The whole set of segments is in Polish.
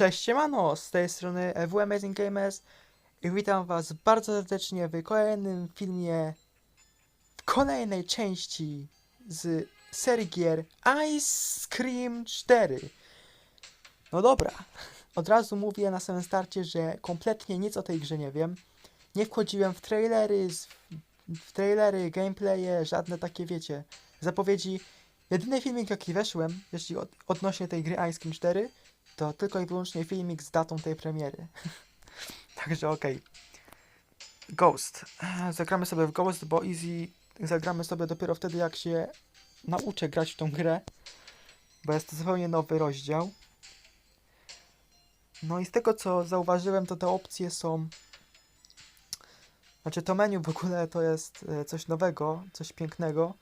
Cześć, siemano, z tej strony EW Amazing Gamers i witam was bardzo serdecznie w kolejnym filmie, w kolejnej części z serii gier Ice Cream 4. No dobra, od razu mówię na samym starcie, że kompletnie nic o tej grze nie wiem. Nie wchodziłem w trailery, w trailery, gameplaye, żadne takie wiecie, zapowiedzi. Jedyny filmik jaki weszłem, jeśli od, odnośnie tej gry Ice Cream 4, to tylko i wyłącznie filmik z datą tej premiery. Także okej. Ghost. Zagramy sobie w Ghost, bo Easy zagramy sobie dopiero wtedy, jak się nauczę grać w tą grę. Bo jest to zupełnie nowy rozdział. No i z tego, co zauważyłem, to te opcje są... Znaczy to menu w ogóle to jest e, coś nowego, coś pięknego.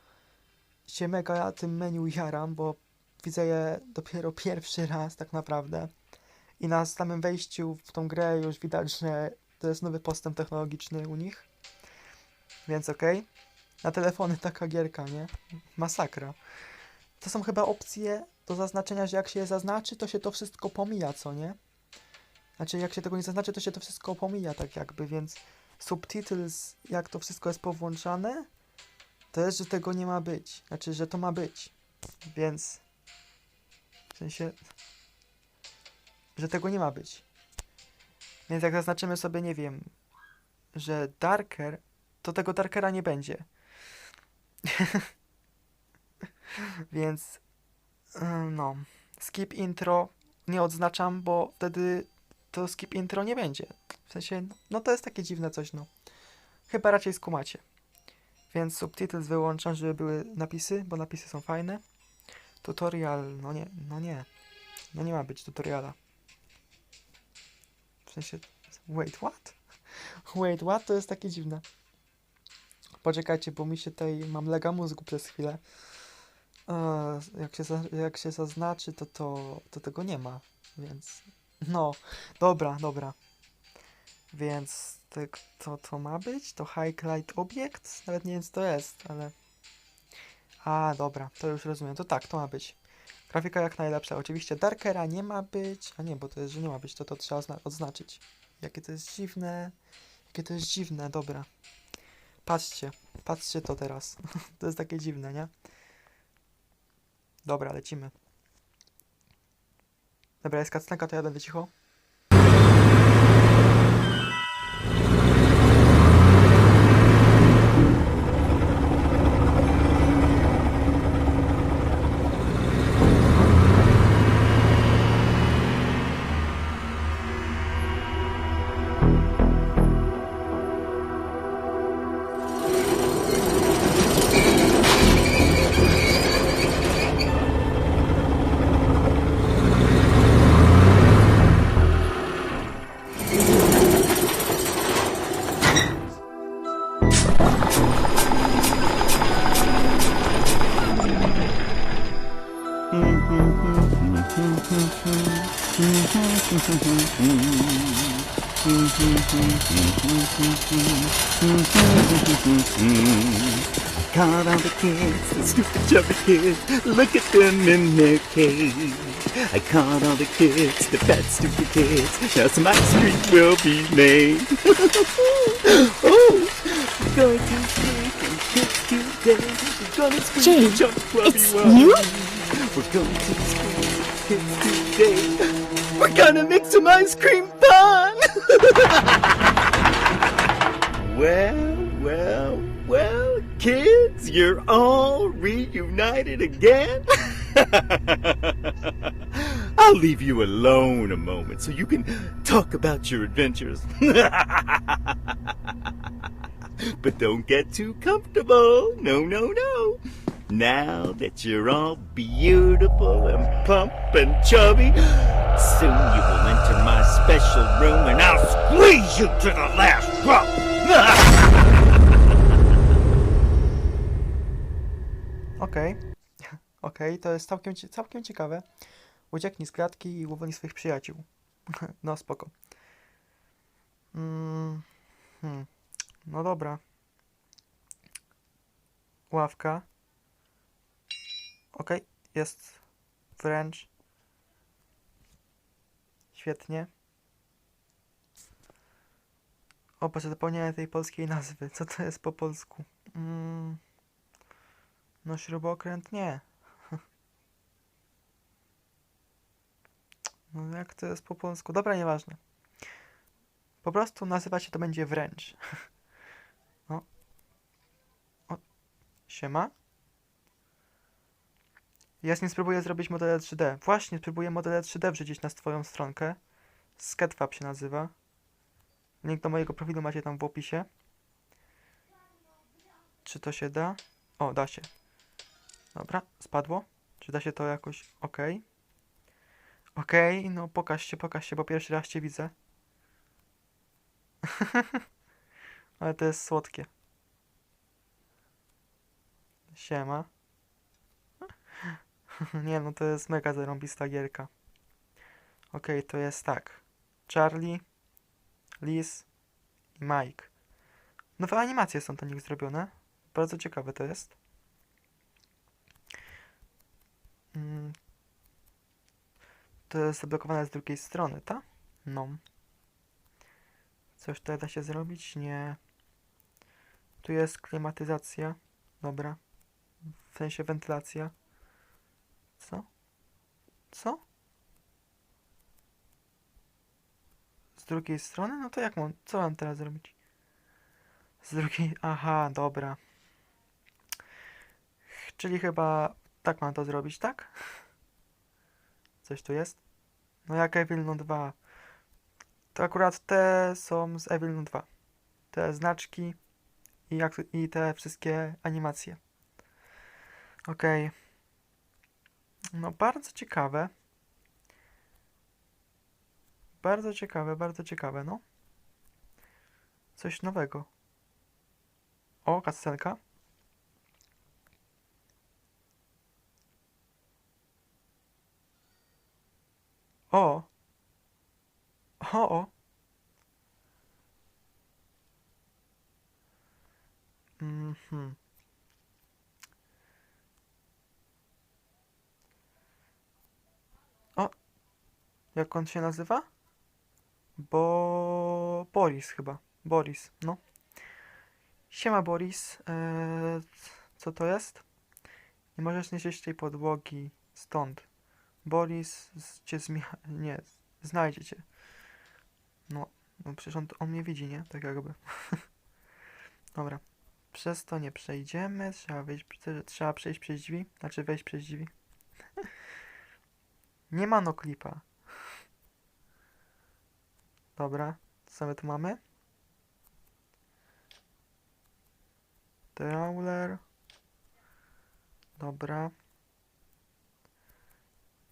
Się mega tym menu jaram, bo widzę je dopiero pierwszy raz tak naprawdę. I na samym wejściu w tą grę już widać, że to jest nowy postęp technologiczny u nich. Więc okej. Na telefony taka gierka, nie? Masakra. To są chyba opcje do zaznaczenia, że jak się je zaznaczy, to się to wszystko pomija, co nie? Znaczy, jak się tego nie zaznaczy, to się to wszystko pomija, tak jakby, więc subtitles, jak to wszystko jest powłączane, to jest, że tego nie ma być. Znaczy, że to ma być. Więc w sensie, że tego nie ma być. Więc jak zaznaczymy sobie, nie wiem, że Darker, to tego Darkera nie będzie. Więc, ym, no, skip intro nie odznaczam, bo wtedy to skip intro nie będzie. W sensie, no to jest takie dziwne coś, no. Chyba raczej skumacie. Więc subtitles wyłączam, żeby były napisy, bo napisy są fajne. Tutorial, no nie, no nie. No nie ma być tutoriala. W sensie, wait, what? Wait, what? To jest takie dziwne. Poczekajcie, bo mi się tutaj, mam lega mózgu przez chwilę. Jak, się, jak się zaznaczy, to, to, to tego nie ma, więc... No, dobra, dobra. Więc tak, to, to ma być? To highlight obiekt? Nawet nie wiem co to jest, ale... A, dobra, to już rozumiem. To tak, to ma być. Grafika jak najlepsza. Oczywiście Darkera nie ma być. A nie, bo to jest, że nie ma być, to to trzeba zna- odznaczyć. Jakie to jest dziwne. Jakie to jest dziwne, dobra. Patrzcie, patrzcie to teraz. to jest takie dziwne, nie? Dobra, lecimy. Dobra, jest kacneka, to ja będę cicho. Caught all the kids, the stupid chubby kids. Look at them in their cage. I caught all the kids, the fat stupid kids. Now some ice cream will be made. oh, we're going to squeak and kids today. We're gonna and jump it's we you? We're going to squeak kids today. We're gonna make some ice cream fun. Well, well, well, kids, you're all reunited again. I'll leave you alone a moment so you can talk about your adventures. but don't get too comfortable. No, no, no. Now that you're all beautiful and plump and chubby, soon you will enter my special room and I'll squeeze you to the last drop. Okej. Okej, to jest całkiem, całkiem ciekawe. Ucieknij z klatki i uwolnij swoich przyjaciół. no spoko. Mm, hmm. No dobra. Ławka. Okej, jest wręcz. Świetnie. O, Boże, zapomniałem tej polskiej nazwy. Co to jest po polsku? Mm. No śrubokręt nie. No jak to jest po polsku? Dobra, nieważne. Po prostu nazywać się to będzie wręcz. No. O. Siema. Ja z nim spróbuję zrobić modele 3D. Właśnie, spróbuję modele 3D wrzucić na swoją stronkę. Sketchfab się nazywa. Link do mojego profilu macie tam w opisie. Czy to się da? O, da się. Dobra, spadło. Czy da się to jakoś? Okej. Okej, no pokaż się, pokaż się, bo pierwszy raz cię widzę. Ale to jest słodkie. Siema. Nie no, to jest mega zarąbista gierka. Okej, to jest tak. Charlie, Liz i Mike. Nowe animacje są do nich zrobione. Bardzo ciekawe to jest. Mm. To jest zablokowane z drugiej strony, tak? No. Coś tutaj da się zrobić? Nie. Tu jest klimatyzacja. Dobra. W sensie wentylacja. Co? Co? Z drugiej strony? No to jak mam? Co mam teraz zrobić? Z drugiej... Aha, dobra. Czyli chyba tak mam to zrobić, tak? Coś tu jest? No jak Evil No 2. To akurat te są z Evil No 2. Te znaczki i, jak, i te wszystkie animacje. Okej. No bardzo ciekawe. Bardzo ciekawe, bardzo ciekawe, no. Coś nowego. O, kastelka. O. O, o. Mhm. O. Jak on się nazywa? Bo... Boris chyba. Boris, no. Siema Boris. Eee, co to jest? Nie możesz nieść tej podłogi stąd. Boris cię zmia... Nie, znajdzie cię. No, no przecież on, on mnie widzi, nie? Tak jakby. Dobra. Przez to nie przejdziemy. Trzeba prze- trzeba przejść przez drzwi. Znaczy wejść przez drzwi. nie ma no klipa. Dobra. Co my tu mamy? Trawler. Dobra.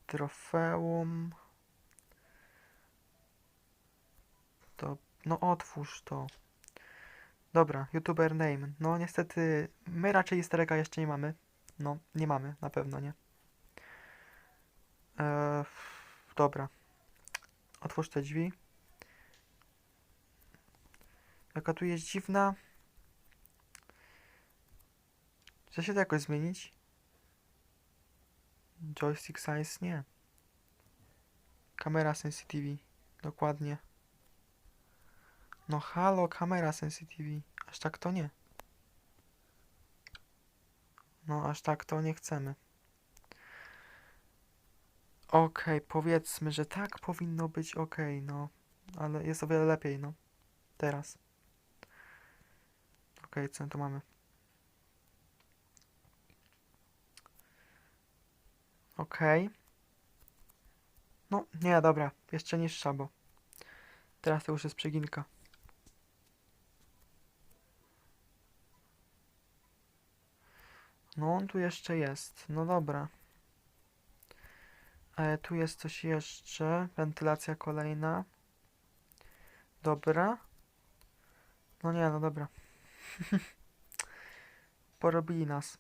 Trofeum. To, no otwórz to. Dobra, YouTuber name. No niestety, my raczej easter egga jeszcze nie mamy. No, nie mamy, na pewno nie. Eee, dobra. Otwórz te drzwi. Jaka tu jest dziwna. Czy się to jakoś zmienić? Joystick size? Nie. Kamera sensitivity. Dokładnie. No halo, kamera sensitivity. Aż tak to nie. No aż tak to nie chcemy. Okej, powiedzmy, że tak powinno być okej, no. Ale jest o wiele lepiej, no. Teraz. Okej, co mamy? Okej. No, nie, dobra. Jeszcze niższa, bo teraz to już jest przeginka. No on tu jeszcze jest. No dobra. E, tu jest coś jeszcze. Wentylacja kolejna. Dobra. No nie, no dobra. Porobili nas.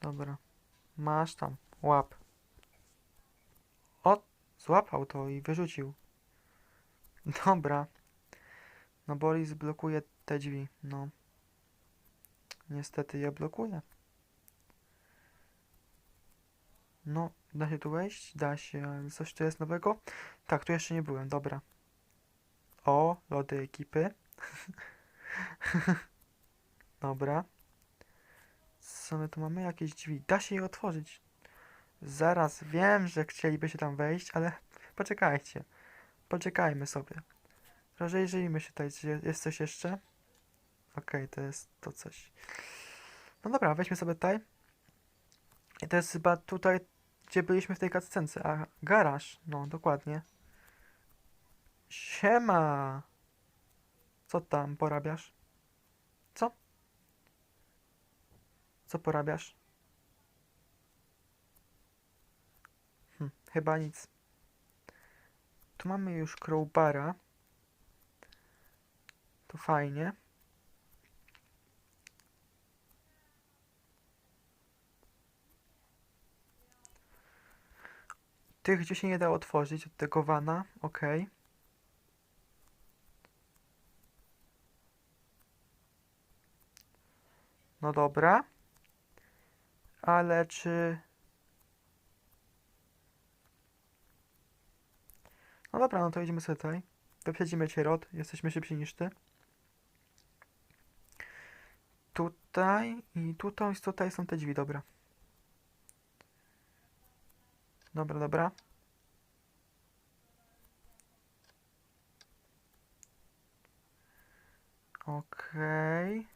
Dobra. Masz tam. Łap. O! Złapał to i wyrzucił. Dobra. No Boris blokuje te drzwi. No. Niestety je blokuje. No, da się tu wejść? Da się, coś tu jest nowego? Tak, tu jeszcze nie byłem, dobra. O, lody ekipy. dobra. Co my tu mamy? Jakieś drzwi. Da się je otworzyć. Zaraz, wiem, że chcieliby się tam wejść, ale poczekajcie. Poczekajmy sobie. Rozejrzyjmy się tutaj, czy jest coś jeszcze. Okej, to jest to coś. No dobra, weźmy sobie tutaj. I to jest chyba tutaj, gdzie byliśmy w tej cutscence. A, garaż. No, dokładnie. Siema! Co tam porabiasz? Co? Co porabiasz? Hm, chyba nic. Tu mamy już crowbara. To fajnie. Tych, gdzie się nie da otworzyć od tego wana, ok. No dobra. Ale czy... No dobra, no to idziemy sobie tutaj. Wyprzedzimy cię, Rod. Jesteśmy szybsi niż ty. Tutaj i tutaj, tutaj są te drzwi, dobra. Dobra, dobra. Okej.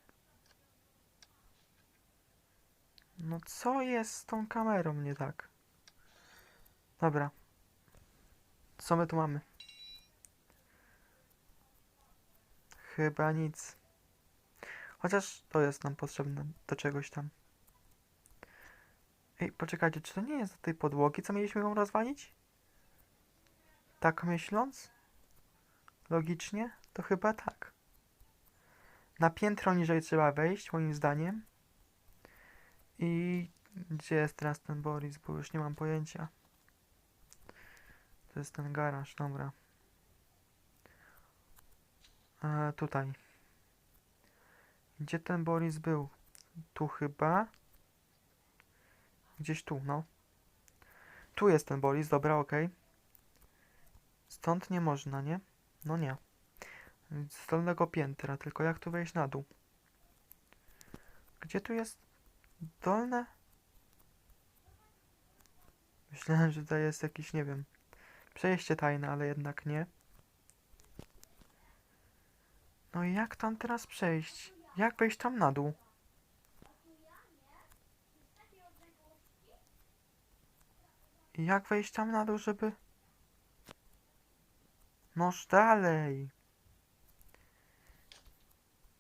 No co jest z tą kamerą nie tak? Dobra. Co my tu mamy? Chyba nic. Chociaż to jest nam potrzebne do czegoś tam. Ej, poczekajcie, czy to nie jest do tej podłogi, co mieliśmy ją rozwalić? Tak myśląc? Logicznie? To chyba tak. Na piętro niżej trzeba wejść, moim zdaniem. I gdzie jest teraz ten Boris, bo już nie mam pojęcia. To jest ten garaż, dobra. E, tutaj. Gdzie ten Boris był? Tu chyba. Gdzieś tu, no. Tu jest ten Boris, dobra, okej. Stąd nie można, nie? No nie. Z dolnego piętra, tylko jak tu wejść na dół? Gdzie tu jest dolne? Myślałem, że tutaj jest jakiś, nie wiem, przejście tajne, ale jednak nie. No i jak tam teraz przejść? Jak wejść tam na dół? I jak wejść tam na dół, żeby... Noż dalej.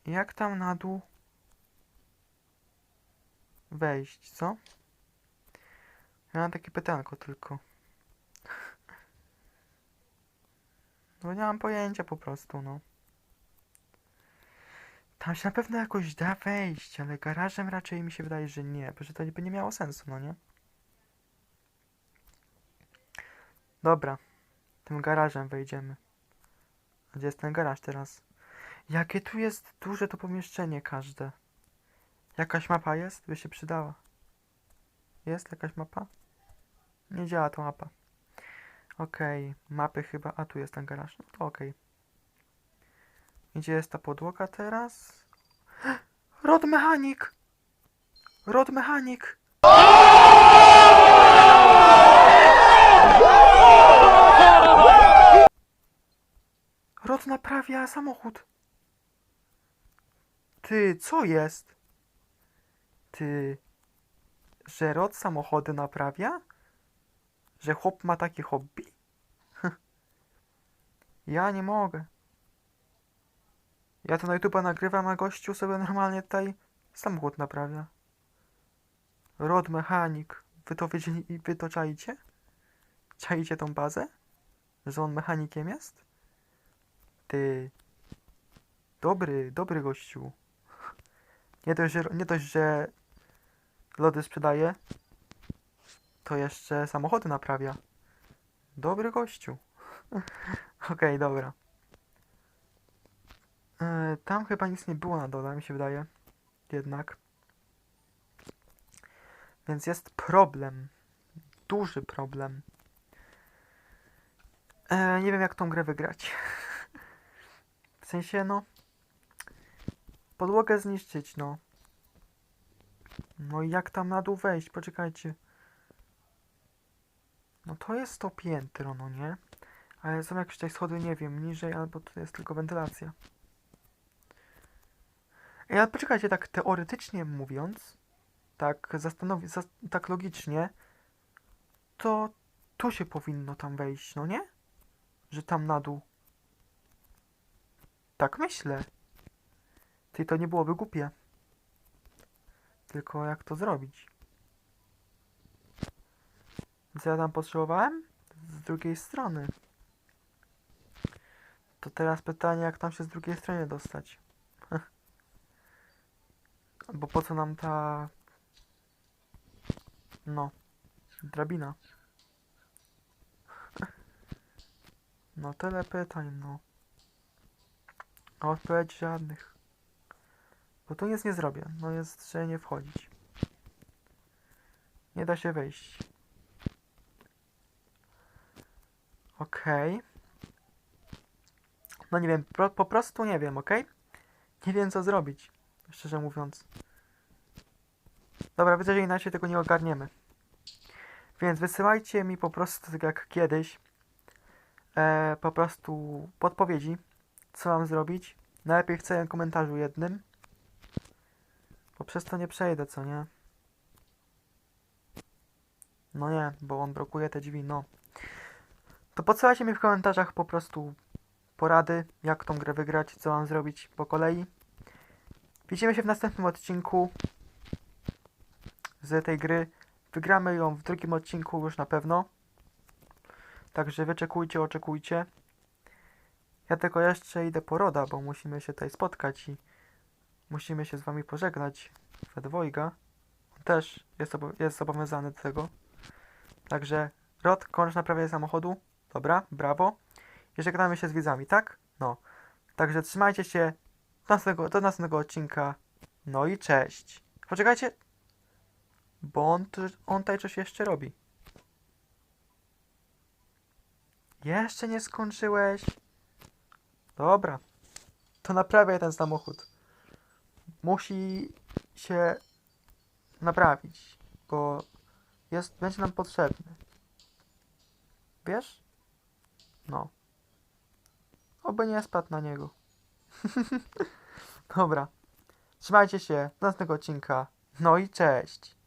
Jak tam na dół wejść, co? Ja mam takie pytanko tylko. No nie mam pojęcia po prostu, no. Tam się na pewno jakoś da wejść, ale garażem raczej mi się wydaje, że nie, bo że to by nie miało sensu, no nie? Dobra, tym garażem wejdziemy. Gdzie jest ten garaż teraz? Jakie tu jest duże to pomieszczenie każde. Jakaś mapa jest? By się przydała. Jest jakaś mapa? Nie działa ta mapa. Okej, mapy chyba. A tu jest ten garaż. No to okej. Gdzie jest ta podłoga teraz? Rod mechanik! Rod mechanik! Rod naprawia samochód. Ty, co jest? Ty, że Rod samochody naprawia? Że chłop ma takie hobby? ja nie mogę. Ja to na YouTube'a nagrywam, a gościu sobie normalnie tutaj Samochód naprawia. Rod mechanik. Wy to wiedzieli, wy to czaicie? Czaicie tą bazę? Że on mechanikiem jest? Ty. Dobry, dobry gościu. Nie dość, że, nie dość, że lody sprzedaje, to jeszcze samochody naprawia. Dobry gościu. Okej, dobra. E, tam chyba nic nie było na dole, mi się wydaje. Jednak. Więc jest problem. Duży problem. E, nie wiem jak tą grę wygrać. w sensie no. Podłogę zniszczyć, no. No i jak tam na dół wejść? Poczekajcie. No to jest to piętro, no nie? Ale są jakieś tutaj schody, nie wiem, niżej, albo to jest tylko wentylacja. Ej, ale poczekajcie, tak teoretycznie mówiąc, tak zastanowi, zas tak logicznie, to tu się powinno tam wejść, no nie? Że tam na dół. Tak myślę. Ty to nie byłoby głupie. Tylko jak to zrobić? Co ja tam potrzebowałem? Z drugiej strony. To teraz pytanie, jak tam się z drugiej strony dostać? Bo po co nam ta... No. Drabina. No tyle pytań, no. A odpowiedzi żadnych. Bo tu nic nie zrobię. No jest, że nie wchodzić. Nie da się wejść. Okej. No nie wiem, pro, po prostu nie wiem, okej? Nie wiem co zrobić, szczerze mówiąc. Dobra, widzę, że inaczej tego nie ogarniemy. Więc wysyłajcie mi po prostu, tak jak kiedyś, e, po prostu podpowiedzi, co mam zrobić. Najlepiej w całym komentarzu jednym. Bo przez to nie przejdę, co nie? No nie, bo on blokuje te drzwi, no. To podsyłajcie mi w komentarzach po prostu porady, jak tą grę wygrać, co mam zrobić po kolei. Widzimy się w następnym odcinku z tej gry. Wygramy ją w drugim odcinku już na pewno. Także wyczekujcie, oczekujcie. Ja tylko jeszcze idę po Roda, bo musimy się tutaj spotkać i musimy się z wami pożegnać we dwojga. On też jest, jest zobowiązany do tego. Także Rod, kończ naprawianie samochodu. Dobra, brawo. I żegnamy się z widzami, tak? No. Także trzymajcie się do następnego, do następnego odcinka. No i cześć. Poczekajcie. Bo on, on tutaj coś jeszcze robi. Jeszcze nie skończyłeś? Dobra. To naprawiaj ten samochód. Musi się naprawić, bo jest, będzie nam potrzebny. Wiesz? No. Oby nie spadł na niego. Dobra. Trzymajcie się. Do następnego odcinka. No i cześć.